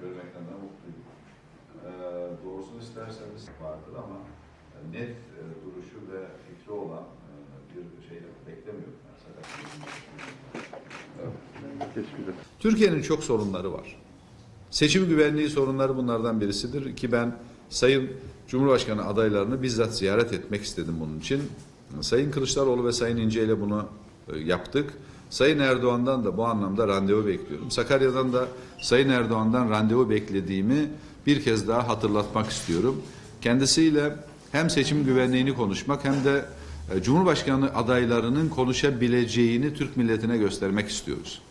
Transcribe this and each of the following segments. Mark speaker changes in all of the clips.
Speaker 1: görmekten de mutluyum. Ee, doğrusunu isterseniz vardır ama net e, duruşu ve fikri olan e, bir şey beklemiyorum. Mesela.
Speaker 2: Türkiye'nin çok sorunları var. Seçim güvenliği sorunları bunlardan birisidir ki ben Sayın Cumhurbaşkanı adaylarını bizzat ziyaret etmek istedim bunun için. Sayın Kılıçdaroğlu ve Sayın İnce ile bunu e, yaptık. Sayın Erdoğan'dan da bu anlamda randevu bekliyorum. Sakarya'dan da Sayın Erdoğan'dan randevu beklediğimi bir kez daha hatırlatmak istiyorum. Kendisiyle hem seçim güvenliğini konuşmak hem de e, Cumhurbaşkanı adaylarının konuşabileceğini Türk milletine göstermek istiyoruz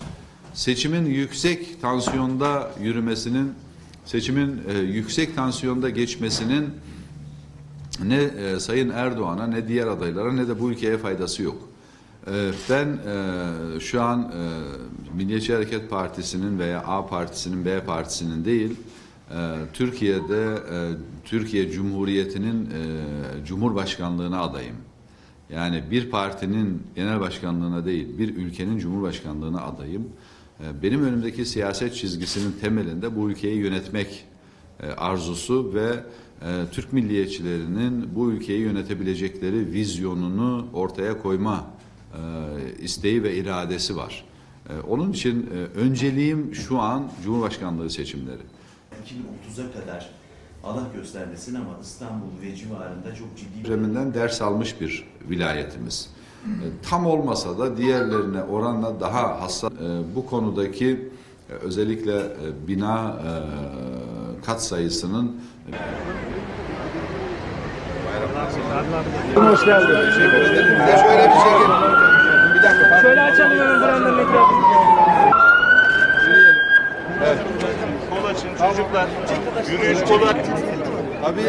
Speaker 2: seçimin yüksek tansiyonda yürümesinin, seçimin e, yüksek tansiyonda geçmesinin ne e, Sayın Erdoğan'a ne diğer adaylara ne de bu ülkeye faydası yok. Ben e, şu an e, Milliyetçi Hareket Partisi'nin veya A Partisi'nin B Partisi'nin değil, e, Türkiye'de Türkiye Cumhuriyeti'nin Cumhurbaşkanlığına adayım. Yani bir partinin genel başkanlığına değil, bir ülkenin cumhurbaşkanlığına adayım. Benim önümdeki siyaset çizgisinin temelinde bu ülkeyi yönetmek arzusu ve Türk milliyetçilerinin bu ülkeyi yönetebilecekleri vizyonunu ortaya koyma e, isteği ve iradesi var. E, Onun için e, önceliğim şu an Cumhurbaşkanlığı seçimleri.
Speaker 3: 2030'a kadar Allah göstermesin ama İstanbul ve civarında çok ciddi bir
Speaker 2: depreminden ders almış bir vilayetimiz. E, Tam olmasa da diğerlerine oranla daha hassas e, bu konudaki e, özellikle e, bina e, kat sayısının
Speaker 4: Hoş geldin.
Speaker 2: şöyle bir çekin. Bir dakika.
Speaker 4: Şöyle açalım hemen buranın etrafını.
Speaker 5: Kol açın çocuklar. Yürüyüş kolu açın.
Speaker 2: Abi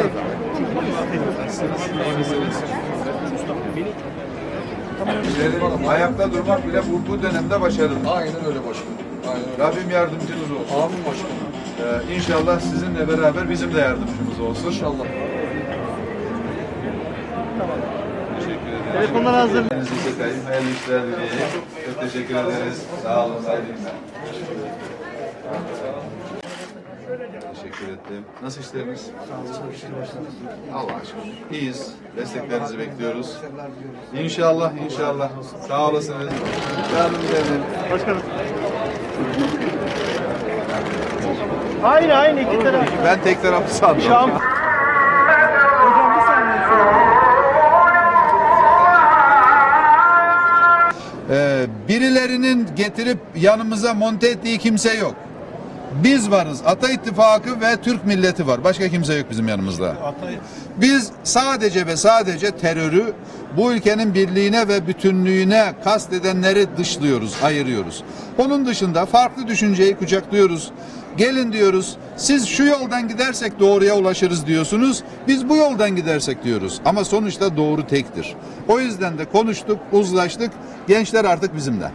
Speaker 2: ayakta durmak bile bu, bu dönemde başarılı.
Speaker 6: Aynen öyle başkanım. Aynen.
Speaker 2: Rabbim yardımcınız olsun.
Speaker 6: Amin başkanım.
Speaker 2: Ee, inşallah sizinle beraber bizim de yardımcımız olsun.
Speaker 6: İnşallah.
Speaker 2: Teşekkür ederim.
Speaker 4: Telefonlar hazır.
Speaker 2: Elinizi çekeyim. Hayırlı işler dileyim. Çok teşekkür ederiz. Sağ olun. Saygılar. Teşekkür ettim. Nasıl işleriniz? Allah aşkına. İyiyiz. Desteklerinizi bekliyoruz. İnşallah, inşallah. Sağ olasınız. Yardımcı edin.
Speaker 4: Başkanım. Aynı aynı iki taraf.
Speaker 2: Ben tek taraflı sandım.
Speaker 4: Şam.
Speaker 2: Birilerinin getirip yanımıza monte ettiği kimse yok. Biz varız. Ata İttifakı ve Türk milleti var. Başka kimse yok bizim yanımızda. Biz sadece ve sadece terörü bu ülkenin birliğine ve bütünlüğüne kastedenleri dışlıyoruz, ayırıyoruz. Onun dışında farklı düşünceyi kucaklıyoruz. Gelin diyoruz. Siz şu yoldan gidersek doğruya ulaşırız diyorsunuz. Biz bu yoldan gidersek diyoruz. Ama sonuçta doğru tektir. O yüzden de konuştuk, uzlaştık. Gençler artık bizimle.